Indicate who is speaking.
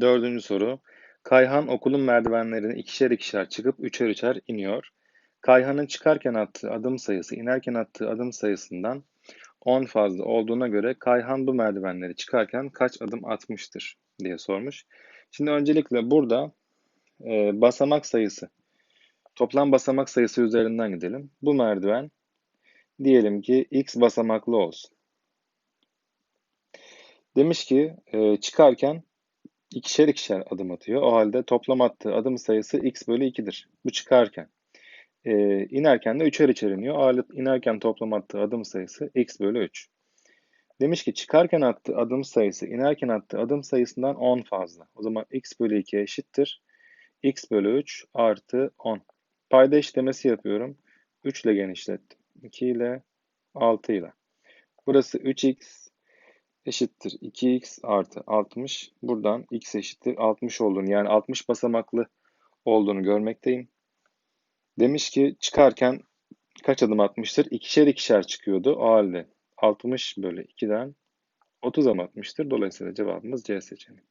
Speaker 1: Dördüncü soru. Kayhan okulun merdivenlerini ikişer ikişer çıkıp üçer üçer iniyor. Kayhan'ın çıkarken attığı adım sayısı inerken attığı adım sayısından 10 fazla olduğuna göre Kayhan bu merdivenleri çıkarken kaç adım atmıştır diye sormuş. Şimdi öncelikle burada e, basamak sayısı, toplam basamak sayısı üzerinden gidelim. Bu merdiven diyelim ki x basamaklı olsun. Demiş ki e, çıkarken ikişer ikişer adım atıyor. O halde toplam attığı adım sayısı x bölü 2'dir. Bu çıkarken. E, inerken de üçer üçer iniyor. O halde inerken toplam attığı adım sayısı x bölü 3. Demiş ki çıkarken attığı adım sayısı inerken attığı adım sayısından 10 fazla. O zaman x bölü 2 eşittir. x bölü 3 artı 10. Payda işlemesi yapıyorum. 3 ile genişlettim. 2 ile 6 ile. Burası 3x eşittir 2x artı 60. Buradan x eşittir 60 olduğunu yani 60 basamaklı olduğunu görmekteyim. Demiş ki çıkarken kaç adım atmıştır? İkişer ikişer çıkıyordu. O halde 60 bölü 2'den 30 adım atmıştır. Dolayısıyla cevabımız C seçeneği.